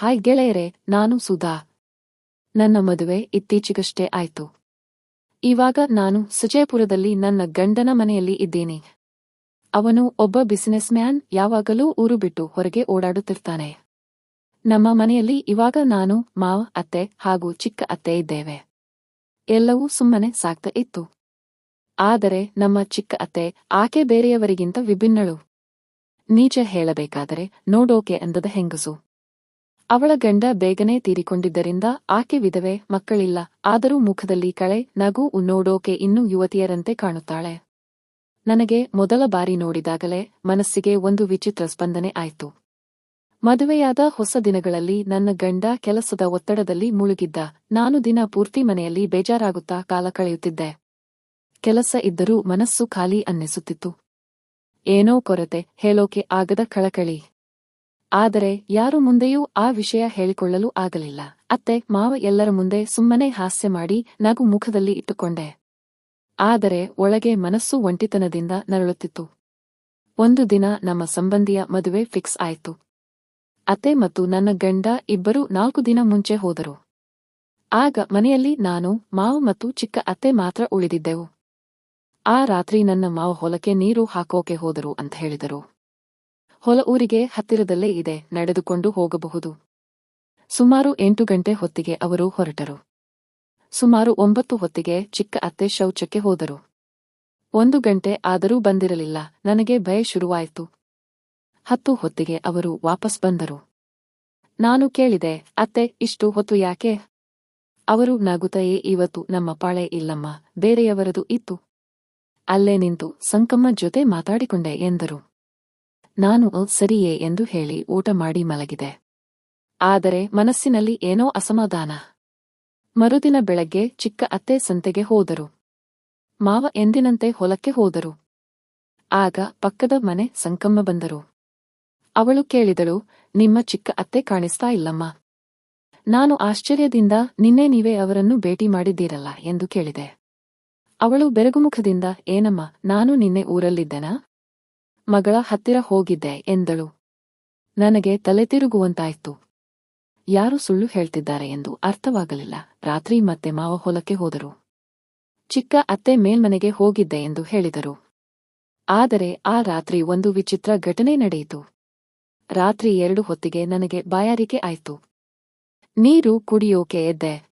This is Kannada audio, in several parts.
ಹಾಯ್ ಗೆಳೆಯರೆ, ನಾನು ಸುಧಾ. ನನ್ನ ಮದುವೆ ಇತ್ತೀಚೆಗಷ್ಟೇ ಆಯ್ತು. ಇವಾಗ ನಾನು ಸುಜಯಪುರದಲ್ಲಿ ನನ್ನ ಗಂಡನ ಮನೆಯಲ್ಲಿ ಇದ್ದೇನೆ. ಅವನು ಒಬ್ಬ ಬಿಸಿನೆಸ್ ಮ್ಯಾನ್, ಯಾವಾಗಲೂ ಊರು ಬಿಟ್ಟು ಹೊರಗೆ ಓಡಾಡುತ್ತಿರ್ತಾನೆ. ನಮ್ಮ ಮನೆಯಲ್ಲಿ ಇವಾಗ ನಾನು, ಮಾವ, ಅತ್ತೆ ಹಾಗೂ ಚಿಕ್ಕ ಅತ್ತೆ ಇದ್ದೇವೆ. ಎಲ್ಲವೂ ಸುಮ್ಮನೆ ಸಾಕ್ತ ಇತ್ತು. ಆದರೆ ನಮ್ಮ ಚಿಕ್ಕ ಅತ್ತೆ ಆಕೆ ಬೇರೆಯವರಿಗಿಂತ ವಿಭಿನ್ನಳು. ನೀಚ ಹೇಳಬೇಕಾದರೆ ನೋಡೋಕೆ ಅಂದದ ಹೆಂಗಸು. ಅವಳ ಗಂಡ ಬೇಗನೆ ತೀರಿಕೊಂಡಿದ್ದರಿಂದ ಆಕೆ ವಿಧವೆ, ಮಕ್ಕಳಿಲ್ಲ. ಆದರೂ ಮುಖದಲ್ಲಿ ಕಳೆ, ನಗು ನೋಡೋಕೆ ಇನ್ನೂ ಯುವತಿಯರಂತೆ ಕಾಣುತ್ತಾಳೆ. ನನಗೆ ಮೊದಲ ಬಾರಿ ನೋಡಿದಾಗಲೇ ಮನಸ್ಸಿಗೆ ಒಂದು ವಿಚಿತ್ರ ಸ್ಪಂದನೆ ಆಯಿತು. ಮದುವೆಯಾದ ಹೊಸ ದಿನಗಳಲ್ಲಿ ನನ್ನ ಗಂಡ ಕೆಲಸದ ಒತ್ತಡದಲ್ಲಿ ಮುಳುಗಿದ್ದ. ನಾನು ದಿನ ಪೂರ್ತಿ ಮನೆಯಲ್ಲಿ ಬೇಜಾರಾಗುತ್ತಾ ಕಾಲ ಕಳೆಯುತ್ತಿದ್ದೆ. ಕೆಲಸ ಇದ್ದರೂ ಮನಸ್ಸು ಖಾಲಿ ಅನ್ನಿಸುತ್ತಿತ್ತು. ಏನೋ ಕೊರತೆ, ಹೇಳೋಕೆ ಆಗದ ಕಳಕಳಿ. ಆದರೆ ಯಾರು ಮುಂದೆಯೂ ಆ ವಿಷಯ ಹೇಳಿಕೊಳ್ಳಲು ಆಗಲಿಲ್ಲ. ಅತ್ತೆ, ಮಾವ ಎಲ್ಲರ ಮುಂದೆ ಸುಮ್ಮನೆ ಹಾಸ್ಯ ಮಾಡಿ ನಗು ಮುಖದಲ್ಲಿ ಇಟ್ಟುಕೊಂಡೆ. ಆದರೆ ಒಳಗೆ ಮನಸ್ಸು ಒಂಟಿತನದಿಂದ ನರಳುತ್ತಿತ್ತು. ಒಂದು ದಿನ ನಮ್ಮ ಸಂಬಂಧಿಯ ಮದುವೆ ಫಿಕ್ಸ್ ಆಯಿತು. ಅತ್ತೆ ಮತ್ತು ನನ್ನ ಗಂಡ ಇಬ್ಬರೂ ನಾಲ್ಕು ದಿನ ಮುಂಚೆ ಹೋದರು. ಆಗ ಮನೆಯಲ್ಲಿ ನಾನು, ಮಾವು ಮತ್ತು ಚಿಕ್ಕ ಅತ್ತೆ ಮಾತ್ರ ಉಳಿದಿದ್ದೆವು. ಆ ರಾತ್ರಿ ನನ್ನ ಮಾವು ಹೊಲಕ್ಕೆ ನೀರು ಹಾಕೋಕೆ ಹೋದರು ಅಂತ ಹೇಳಿದರು. ಹೊಲ ಊರಿಗೆ ಹತ್ತಿರದಲ್ಲೇ ಇದೆ, ನಡೆದುಕೊಂಡು ಹೋಗಬಹುದು. ಸುಮಾರು ಎಂಟು ಗಂಟೆ ಹೊತ್ತಿಗೆ ಅವರು ಹೊರಟರು. ಸುಮಾರು ಒಂಬತ್ತು ಹೊತ್ತಿಗೆ ಚಿಕ್ಕ ಅತ್ತೆ ಶೌಚಕ್ಕೆ ಹೋದರು. ಒಂದು ಗಂಟೆ ಆದರೂ ಬಂದಿರಲಿಲ್ಲ, ನನಗೆ ಭಯ ಶುರುವಾಯಿತು. ಹತ್ತು ಹೊತ್ತಿಗೆ ಅವರು ವಾಪಸ್ ಬಂದರು. ನಾನು ಕೇಳಿದೆ, ಅತ್ತೆ, ಇಷ್ಟು ಹೊತ್ತು ಯಾಕೆ? ಅವರು ನಗುತ್ತಯೇ, ಇವತ್ತು ನಮ್ಮ ಪಾಳೆ ಇಲ್ಲಮ್ಮ, ಬೇರೆಯವರದು ಇತ್ತು. ಅಲ್ಲೇ ನಿಂತು, ಸಂಕಮ್ಮ ಜೊತೆ ಮಾತಾಡಿಕೊಂಡೆ, ಎಂದರು. ನಾನು "ಅ, ಸರಿಯೇ ಎಂದು ಹೇಳಿ ಊಟ ಮಾಡಿ ಮಲಗಿದೆ. ಆದರೆ ಮನಸ್ಸಿನಲ್ಲಿ ಏನೋ ಅಸಮಾಧಾನ. ಮರುದಿನ ಬೆಳಗ್ಗೆ ಚಿಕ್ಕ ಅತ್ತೆ ಸಂತೆಗೆ ಹೋದರು. ಮಾವ ಎಂದಿನಂತೆ ಹೊಲಕ್ಕೆ ಹೋದರು. ಆಗ ಪಕ್ಕದ ಮನೆ ಸಂಕಮ್ಮ ಬಂದರು. ಅವಳು ಕೇಳಿದಳು ನಿಮ್ಮ ಚಿಕ್ಕ ಅತ್ತೆ ಕಾಣಿಸ್ತಾ ಇಲ್ಲಮ್ಮ. ನಾನು ಆಶ್ಚರ್ಯದಿಂದ ನಿನ್ನೆ ನೀವೇ ಅವರನ್ನು ಭೇಟಿ ಮಾಡಿದ್ದೀರಲ್ಲ ಎಂದು ಕೇಳಿದೆ. ಅವಳು ಬೆರಗುಮುಖದಿಂದ ಏನಮ್ಮ ನಾನು ನಿನ್ನೆ ಊರಲ್ಲಿದ್ದೆನಾ? ಮಗಳ ಹತ್ತಿರ ಹೋಗಿದ್ದೆ ಎಂದಳು. ನನಗೆ ತಲೆ ತಿರುಗುವಂತಾಯ್ತು ಯಾರು ಸುಳ್ಳು ಹೇಳ್ತಿದ್ದಾರೆ ಎಂದು ಅರ್ಥವಾಗಲಿಲ್ಲ. ರಾತ್ರಿ ಮತ್ತೆ ಮಾವ ಹೊಲಕ್ಕೆ ಹೋದರು. ಚಿಕ್ಕ ಅತ್ತೆ ಮೇಲ್ಮನೆಗೆ ಹೋಗಿದ್ದೆ ಎಂದು ಹೇಳಿದರು. ಆದರೆ ಆ ರಾತ್ರಿ ಒಂದು ವಿಚಿತ್ರ ಘಟನೆ ನಡೆಯಿತು. ರಾತ್ರಿ ಎರಡು ಹೊತ್ತಿಗೆ ನನಗೆ ಬಾಯಾರಿಕೆ ಆಯ್ತು. ನೀರು ಕುಡಿಯೋಕೆ ಎದ್ದೆ.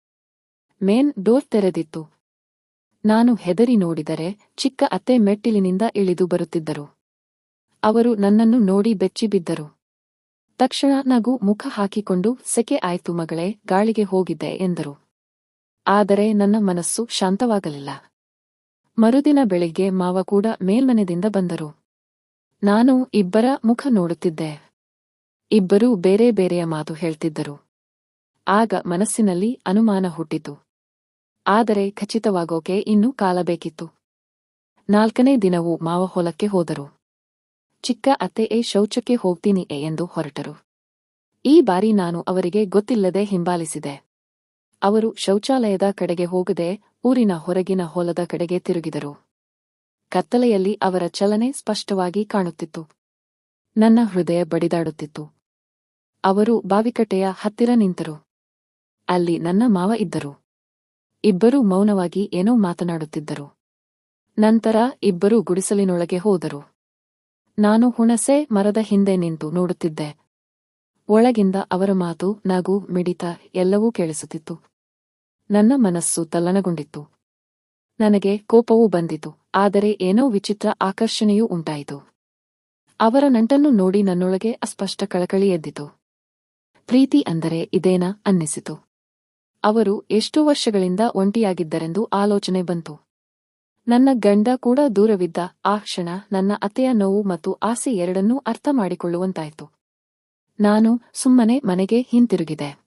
ಮೇನ್ ಡೋರ್ ತೆರೆದಿತ್ತು. ನಾನು ಹೆದರಿ ನೋಡಿದರೆ ಚಿಕ್ಕ ಅತ್ತೆ ಮೆಟ್ಟಿಲಿನಿಂದ ಇಳಿದು ಬರುತ್ತಿದ್ದರು. ಅವರು ನನ್ನನ್ನು ನೋಡಿ ಬೆಚ್ಚಿಬಿದ್ದರು ತಕ್ಷಣ ನಗು ಮುಖ ಹಾಕಿಕೊಂಡು, ಸೆಕೆ ಆಯ್ತು ಮಗಳೇ, ಗಾಳಿಗೆ ಹೋಗಿದ್ದೆ, ಎಂದರು. ಆದರೆ ನನ್ನ ಮನಸ್ಸು ಶಾಂತವಾಗಲಿಲ್ಲ. ಮರುದಿನ ಬೆಳಿಗ್ಗೆ ಮಾವ ಕೂಡ ಮೇಲ್ಮನೆದಿಂದ ಬಂದರು. ನಾನು ಇಬ್ಬರ ಮುಖ ನೋಡುತ್ತಿದ್ದೆ. ಇಬ್ಬರೂ ಬೇರೆ ಬೇರೆಯ ಮಾತು ಹೇಳ್ತಿದ್ದರು. ಆಗ ಮನಸ್ಸಿನಲ್ಲಿ ಅನುಮಾನ ಹುಟ್ಟಿತು. ಆದರೆ ಖಚಿತವಾಗೋಕೆ ಇನ್ನೂ ಕಾಲಬೇಕಿತ್ತು ನಾಲ್ಕನೇ ದಿನವೂ ಮಾವ ಹೊಲಕ್ಕೆ ಹೋದರು. ಚಿಕ್ಕ ಅತ್ತೆಯೇ ಶೌಚಕ್ಕೆ ಹೋಗ್ತೀನಿ ಎ ಎಂದು ಹೊರಟರು. ಈ ಬಾರಿ ನಾನು ಅವರಿಗೆ ಗೊತ್ತಿಲ್ಲದೆ ಹಿಂಬಾಲಿಸಿದೆ. ಅವರು ಶೌಚಾಲಯದ ಕಡೆಗೆ ಹೋಗದೆ ಊರಿನ ಹೊರಗಿನ ಹೊಲದ ಕಡೆಗೆ ತಿರುಗಿದರು. ಕತ್ತಲೆಯಲ್ಲಿ ಅವರ ಚಲನೆ ಸ್ಪಷ್ಟವಾಗಿ ಕಾಣುತ್ತಿತ್ತು. ನನ್ನ ಹೃದಯ ಬಡಿದಾಡುತ್ತಿತ್ತು. ಅವರು ಬಾವಿಕಟ್ಟೆಯ ಹತ್ತಿರ ನಿಂತರು. ಅಲ್ಲಿ ನನ್ನ ಮಾವ ಇದ್ದರು. ಇಬ್ಬರೂ ಮೌನವಾಗಿ ಏನೋ ಮಾತನಾಡುತ್ತಿದ್ದರು. ನಂತರ ಇಬ್ಬರೂ ಗುಡಿಸಲಿನೊಳಗೆ ಹೋದರು. ನಾನು ಹುಣಸೆ ಮರದ ಹಿಂದೆ ನಿಂತು ನೋಡುತ್ತಿದ್ದೆ. ಒಳಗಿಂದ ಅವರ ಮಾತು ನಗು ಮಿಡಿತ ಎಲ್ಲವೂ ಕೇಳಿಸುತ್ತಿತ್ತು. ನನ್ನ ಮನಸ್ಸು ತಲ್ಲಣಗೊಂಡಿತ್ತು. ನನಗೆ ಕೋಪವೂ ಬಂದಿತು, ಆದರೆ ಏನೋ ವಿಚಿತ್ರ ಆಕರ್ಷಣೆಯೂ ಉಂಟಾಯಿತು. ಅವರ ನಂಟನ್ನು ನೋಡಿ ನನ್ನೊಳಗೆ ಅಸ್ಪಷ್ಟ ಕಳಕಳಿ ಎದ್ದಿತು. ಪ್ರೀತಿ ಅಂದರೆ ಇದೇನಾ ಅನ್ನಿಸಿತು. ಅವರು ಎಷ್ಟು ವರ್ಷಗಳಿಂದ ಒಂಟಿಯಾಗಿದ್ದರೆಂದು ಆಲೋಚನೆ ಬಂತು. ನನ್ನ ಗಂಡ ಕೂಡ ದೂರವಿದ್ದ ಆ ಕ್ಷಣ ನನ್ನ ಅತ್ತೆಯ ನೋವು ಮತ್ತು ಆಸೆ ಎರಡನ್ನೂ ಅರ್ಥ ಮಾಡಿಕೊಳ್ಳುವಂತಾಯಿತು. ನಾನು ಸುಮ್ಮನೆ ಮನೆಗೆ ಹಿಂತಿರುಗಿದೆ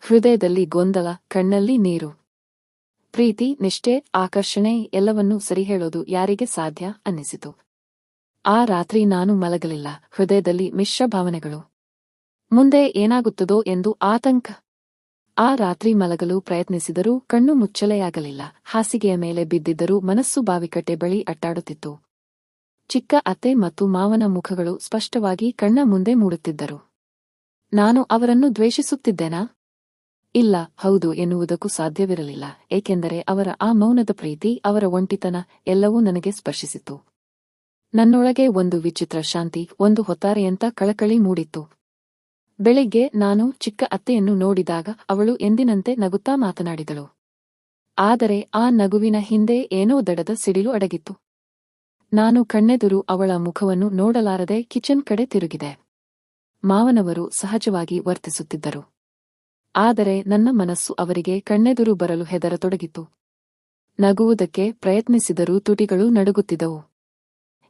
ಹೃದಯದಲ್ಲಿ ಗೊಂದಲ, ಕಣ್ಣಲ್ಲಿ ನೀರು. ಪ್ರೀತಿ, ನಿಷ್ಠೆ, ಆಕರ್ಷಣೆ ಎಲ್ಲವನ್ನೂ ಸರಿಹೇಳೋದು ಯಾರಿಗೆ ಸಾಧ್ಯ ಅನ್ನಿಸಿತು. ಆ ರಾತ್ರಿ ನಾನು ಮಲಗಲಿಲ್ಲ, ಹೃದಯದಲ್ಲಿ ಮಿಶ್ರ ಭಾವನೆಗಳು. ಮುಂದೆ ಏನಾಗುತ್ತದೋ ಎಂದು ಆತಂಕ ಆ ರಾತ್ರಿ ಮಲಗಲು ಪ್ರಯತ್ನಿಸಿದರೂ ಕಣ್ಣು ಮುಚ್ಚಲೆಯಾಗಲಿಲ್ಲ. ಹಾಸಿಗೆಯ ಮೇಲೆ ಬಿದ್ದಿದ್ದರೂ ಮನಸ್ಸು ಬಾವಿಕಟ್ಟೆ ಬಳಿ ಅಟ್ಟಾಡುತ್ತಿತ್ತು. ಚಿಕ್ಕ ಅತ್ತೆ ಮತ್ತು ಮಾವನ ಮುಖಗಳು ಸ್ಪಷ್ಟವಾಗಿ ಕಣ್ಣ ಮುಂದೆ ಮೂಡುತ್ತಿದ್ದರು. ನಾನು ಅವರನ್ನು ದ್ವೇಷಿಸುತ್ತಿದ್ದೇನಾ? ಇಲ್ಲ, ಹೌದು ಎನ್ನುವುದಕ್ಕೂ ಸಾಧ್ಯವಿರಲಿಲ್ಲ, ಏಕೆಂದರೆ ಅವರ ಆ ಮೌನದ ಪ್ರೀತಿ, ಅವರ ಒಂಟಿತನ ಎಲ್ಲವೂ ನನಗೆ ಸ್ಪರ್ಶಿಸಿತು. ನನ್ನೊಳಗೆ ಒಂದು ವಿಚಿತ್ರ ಶಾಂತಿ, ಒಂದು ಹೊತ್ತಾರೆಯಂತ ಕಳಕಳಿ ಮೂಡಿತ್ತು. ಬೆಳಿಗ್ಗೆ ನಾನು ಚಿಕ್ಕ ಅತ್ತೆಯನ್ನು ನೋಡಿದಾಗ ಅವಳು ಎಂದಿನಂತೆ ನಗುತ್ತಾ ಮಾತನಾಡಿದಳು. ಆದರೆ ಆ ನಗುವಿನ ಹಿಂದೆ ಏನೋ ದಡದ ಸಿಡಿಲು ಅಡಗಿತ್ತು. ನಾನು ಕಣ್ಣೆದುರು ಅವಳ ಮುಖವನ್ನು ನೋಡಲಾರದೆ ಕಿಚನ್ ಕಡೆ ತಿರುಗಿದೆ. ಮಾವನವರು ಸಹಜವಾಗಿ ವರ್ತಿಸುತ್ತಿದ್ದರು. ಆದರೆ ನನ್ನ ಮನಸ್ಸು ಅವರಿಗೆ ಕಣ್ಣೆದುರು ಬರಲು ಹೆದರತೊಡಗಿತು ನಗುವುದಕ್ಕೆ ಪ್ರಯತ್ನಿಸಿದರೂ ತುಟಿಗಳು ನಡುಗುತ್ತಿದ್ದವು.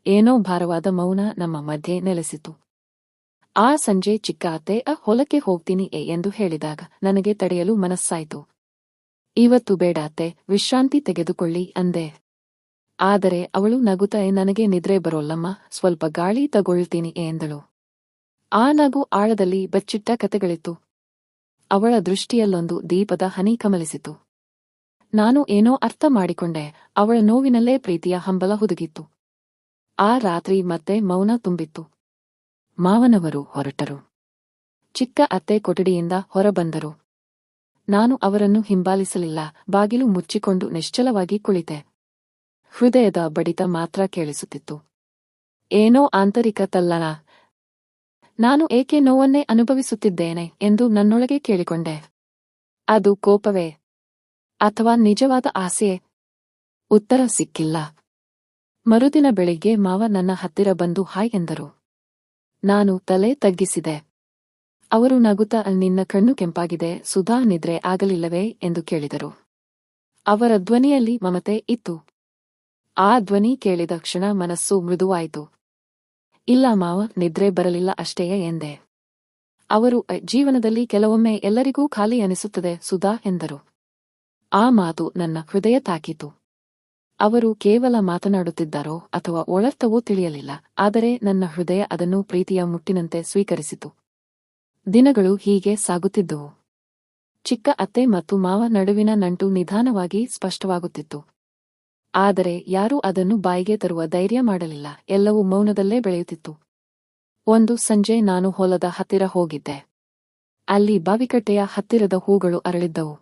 ಏನೋ ಭಾರವಾದ ಮೌನ ನಮ್ಮ ಮಧ್ಯೆ ನೆಲೆಸಿತು ಆ ಸಂಜೆ ಚಿಕ್ಕ ಅತ್ತೆ ಅ, ಹೊಲಕ್ಕೆ ಹೋಗ್ತೀನಿ ಎ, ಎಂದು ಹೇಳಿದಾಗ ನನಗೆ ತಡೆಯಲು ಮನಸ್ಸಾಯಿತು. ಇವತ್ತು ಬೇಡ ಅತ್ತೆ, ವಿಶ್ರಾಂತಿ ತೆಗೆದುಕೊಳ್ಳಿ ಅಂದೆ. ಆದರೆ ಅವಳು ನಗುತ್ತೆ ನನಗೆ ನಿದ್ರೆ ಬರೋಲ್ಲಮ್ಮ, ಸ್ವಲ್ಪ ಗಾಳಿ ತಗೊಳ್ತೀನಿ ಎಂದಳು. ಆ ನಗು ಆಳದಲ್ಲಿ ಬಚ್ಚಿಟ್ಟ ಕತೆಗಳಿತ್ತು. ಅವಳ ದೃಷ್ಟಿಯಲ್ಲೊಂದು ದೀಪದ ಹನಿ ಕಮಲಿಸಿತು. ನಾನು ಏನೋ ಅರ್ಥ ಮಾಡಿಕೊಂಡೆ, ಅವಳ ನೋವಿನಲ್ಲೇ ಪ್ರೀತಿಯ ಹಂಬಲ ಹುದುಗಿತ್ತು. ಆ ರಾತ್ರಿ ಮತ್ತೆ ಮೌನ ತುಂಬಿತ್ತು. ಮಾವನವರು ಹೊರಟರು. ಚಿಕ್ಕ ಅತ್ತೆ ಕೊಠಡಿಯಿಂದ ಹೊರಬಂದರು. ನಾನು ಅವರನ್ನು ಹಿಂಬಾಲಿಸಲಿಲ್ಲ, ಬಾಗಿಲು ಮುಚ್ಚಿಕೊಂಡು ನಿಶ್ಚಲವಾಗಿ ಕುಳಿತೆ. ಹೃದಯದ ಬಡಿತ ಮಾತ್ರ ಕೇಳಿಸುತ್ತಿತ್ತು. ಏನೋ ಆಂತರಿಕ ತಲ್ಲನ ನಾನು ಏಕೆ ನೋವನ್ನೇ ಅನುಭವಿಸುತ್ತಿದ್ದೇನೆ ಎಂದು ನನ್ನೊಳಗೆ ಕೇಳಿಕೊಂಡೆ. ಅದು ಕೋಪವೇ? ಅಥವಾ ನಿಜವಾದ ಆಸೆಯೇ ಉತ್ತರ ಸಿಕ್ಕಿಲ್ಲ. ಮರುದಿನ ಬೆಳಿಗ್ಗೆ ಮಾವ ನನ್ನ ಹತ್ತಿರ ಬಂದು ಹಾಯ್ ಎಂದರು. ನಾನು ತಲೆ ತಗ್ಗಿಸಿದೆ. ಅವರು ನಗುತ್ತಾ ನಿನ್ನ ಕಣ್ಣು ಕೆಂಪಾಗಿದೆ, ಸುಧಾ ನಿದ್ರೆ ಆಗಲಿಲ್ಲವೇ ಎಂದು ಕೇಳಿದರು. ಅವರ ಧ್ವನಿಯಲ್ಲಿ ಮಮತೆ ಇತ್ತು. ಆ ಧ್ವನಿ ಕೇಳಿದ ಕ್ಷಣ ಮನಸ್ಸು ಮೃದುವಾಯಿತು. ಇಲ್ಲ ಮಾವ, ನಿದ್ರೆ ಬರಲಿಲ್ಲ ಅಷ್ಟೇ ಎಂದೆ. ಅವರು ಜೀವನದಲ್ಲಿ ಕೆಲವೊಮ್ಮೆ ಎಲ್ಲರಿಗೂ ಖಾಲಿ ಅನಿಸುತ್ತದೆ, ಸುಧಾ ಎಂದರು. ಆ ಮಾತು ನನ್ನ ಹೃದಯ ತಾಕಿತು. ಅವರು ಕೇವಲ ಮಾತನಾಡುತ್ತಿದ್ದಾರೋ ಅಥವಾ ಒಳರ್ಥವೋ ತಿಳಿಯಲಿಲ್ಲ, ಆದರೆ ನನ್ನ ಹೃದಯ ಅದನ್ನು ಪ್ರೀತಿಯ ಮುಟ್ಟಿನಂತೆ ಸ್ವೀಕರಿಸಿತು. ದಿನಗಳು ಹೀಗೆ ಸಾಗುತ್ತಿದ್ದುವು. ಚಿಕ್ಕ ಅತ್ತೆ ಮತ್ತು ಮಾವ ನಡುವಿನ ನಂಟು ನಿಧಾನವಾಗಿ ಸ್ಪಷ್ಟವಾಗುತ್ತಿತ್ತು. ಆದರೆ ಯಾರೂ ಅದನ್ನು ಬಾಯಿಗೆ ತರುವ ಧೈರ್ಯ ಮಾಡಲಿಲ್ಲ, ಎಲ್ಲವೂ ಮೌನದಲ್ಲೇ ಬೆಳೆಯುತ್ತಿತ್ತು. ಒಂದು ಸಂಜೆ ನಾನು ಹೊಲದ ಹತ್ತಿರ ಹೋಗಿದ್ದೆ. ಅಲ್ಲಿ ಬಾವಿಕಟ್ಟೆಯ ಹತ್ತಿರದ ಹೂಗಳು ಅರಳಿದ್ದವು.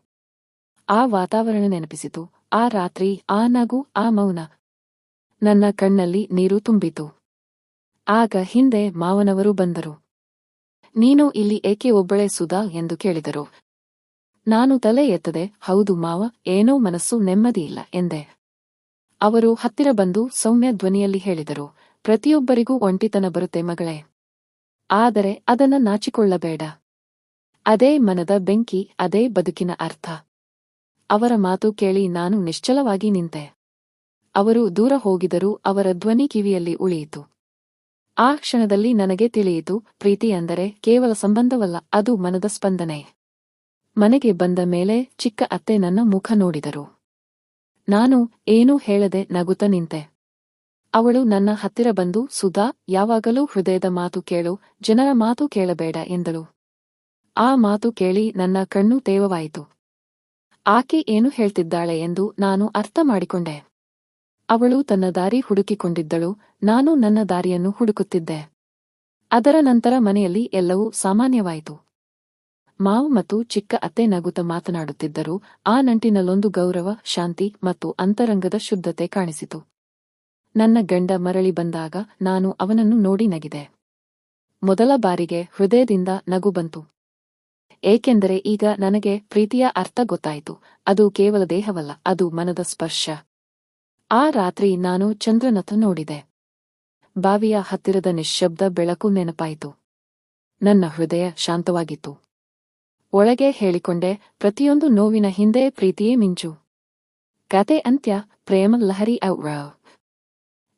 ಆ ವಾತಾವರಣ ನೆನಪಿಸಿತು ಆ ರಾತ್ರಿ ಆ ನಗು ಆ ಮೌನ. ನನ್ನ ಕಣ್ಣಲ್ಲಿ ನೀರು ತುಂಬಿತು. ಆಗ ಹಿಂದೆ ಮಾವನವರು ಬಂದರು. ನೀನು ಇಲ್ಲಿ ಏಕೆ ಒಬ್ಬಳೆ ಸುಧಾ ಎಂದು ಕೇಳಿದರು. ನಾನು ತಲೆ ಎತ್ತದೆ, ಹೌದು ಮಾವ, ಏನೋ ಮನಸ್ಸು ನೆಮ್ಮದಿಯಿಲ್ಲ ಎಂದೆ. ಅವರು ಹತ್ತಿರ ಬಂದು ಸೌಮ್ಯ ಧ್ವನಿಯಲ್ಲಿ ಹೇಳಿದರು, ಪ್ರತಿಯೊಬ್ಬರಿಗೂ ಒಂಟಿತನ ಬರುತ್ತೆ ಮಗಳೇ. ಆದರೆ ಅದನ್ನ ನಾಚಿಕೊಳ್ಳಬೇಡ. ಅದೇ ಮನದ ಬೆಂಕಿ, ಅದೇ ಬದುಕಿನ ಅರ್ಥ. ಅವರ ಮಾತು ಕೇಳಿ ನಾನು ನಿಶ್ಚಲವಾಗಿ ನಿಂತೆ. ಅವರು ದೂರ ಹೋಗಿದರೂ ಅವರ ಧ್ವನಿ ಕಿವಿಯಲ್ಲಿ ಉಳಿಯಿತು. ಆ ಕ್ಷಣದಲ್ಲಿ ನನಗೆ ತಿಳಿಯಿತು, ಪ್ರೀತಿ ಅಂದರೆ ಕೇವಲ ಸಂಬಂಧವಲ್ಲ, ಅದು ಮನದ ಸ್ಪಂದನೆ. ಮನೆಗೆ ಬಂದ ಮೇಲೆ ಚಿಕ್ಕ ಅತ್ತೆ ನನ್ನ ಮುಖ ನೋಡಿದರು. ನಾನು ಏನೂ ಹೇಳದೆ ನಗುತ್ತ ನಿಂತೆ. ಅವಳು ನನ್ನ ಹತ್ತಿರ ಬಂದು, ಸುಧಾ, ಯಾವಾಗಲೂ ಹೃದಯದ ಮಾತು ಕೇಳು, ಜನರ ಮಾತು ಕೇಳಬೇಡ, ಎಂದಳು. ಆ ಮಾತು ಕೇಳಿ ನನ್ನ ಕಣ್ಣು ತೇವವಾಯಿತು. ಆಕೆ ಏನು ಹೇಳ್ತಿದ್ದಾಳೆ ಎಂದು ನಾನು ಅರ್ಥ ಮಾಡಿಕೊಂಡೆ. ಅವಳು ತನ್ನ ದಾರಿ ಹುಡುಕಿಕೊಂಡಿದ್ದಳು, ನಾನು ನನ್ನ ದಾರಿಯನ್ನು ಹುಡುಕುತ್ತಿದ್ದೆ. ಅದರ ನಂತರ ಮನೆಯಲ್ಲಿ ಎಲ್ಲವೂ ಸಾಮಾನ್ಯವಾಯಿತು. ಮಾವು ಮತ್ತು ಚಿಕ್ಕ ಅತ್ತೆ ನಗುತ ಮಾತನಾಡುತ್ತಿದ್ದರು, ಆ ನಂಟಿನಲ್ಲೊಂದು ಗೌರವ, ಶಾಂತಿ ಮತ್ತು ಅಂತರಂಗದ ಶುದ್ಧತೆ ಕಾಣಿಸಿತು. ನನ್ನ ಗಂಡ ಮರಳಿ ಬಂದಾಗ ನಾನು ಅವನನ್ನು ನೋಡಿ ನಗಿದೆ. ಮೊದಲ ಬಾರಿಗೆ ಹೃದಯದಿಂದ ನಗು ಬಂತು. ಏಕೆಂದರೆ ಈಗ ನನಗೆ ಪ್ರೀತಿಯ ಅರ್ಥ ಗೊತ್ತಾಯಿತು. ಅದು ಕೇವಲ ದೇಹವಲ್ಲ, ಅದು ಮನದ ಸ್ಪರ್ಶ. ಆ ರಾತ್ರಿ ನಾನು ಚಂದ್ರನಥ ನೋಡಿದೆ. ಬಾವಿಯ ಹತ್ತಿರದ ನಿಶ್ಶಬ್ದ ಬೆಳಕು ನೆನಪಾಯಿತು. ನನ್ನ ಹೃದಯ ಶಾಂತವಾಗಿತ್ತು. ಒಳಗೆ ಹೇಳಿಕೊಂಡೆ, ಪ್ರತಿಯೊಂದು ನೋವಿನ ಹಿಂದೆ ಪ್ರೀತಿಯೇ ಮಿಂಚು. ಕತೆ ಅಂತ್ಯ, ಪ್ರೇಮ ಲಹರಿ ಔರ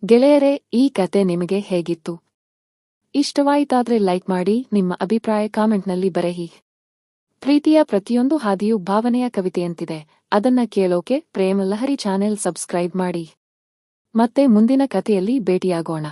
ಗೆಳೆಯರೇ, ಈ ಕತೆ ನಿಮಗೆ ಹೇಗಿತ್ತು? ಇಷ್ಟವಾಯಿತಾದ್ರೆ ಲೈಕ್ ಮಾಡಿ, ನಿಮ್ಮ ಅಭಿಪ್ರಾಯ ಕಾಮೆಂಟ್ನಲ್ಲಿ ಬರೆಯಿ ಪ್ರೀತಿಯ ಪ್ರತಿಯೊಂದು ಹಾದಿಯೂ ಭಾವನೆಯ ಕವಿತೆಯಂತಿದೆ. ಅದನ್ನ ಕೇಳೋಕೆ ಪ್ರೇಮ ಲಹರಿ ಚಾನೆಲ್ ಸಬ್ಸ್ಕ್ರೈಬ್ ಮಾಡಿ. ಮತ್ತೆ ಮುಂದಿನ ಕಥೆಯಲ್ಲಿ ಭೇಟಿಯಾಗೋಣ.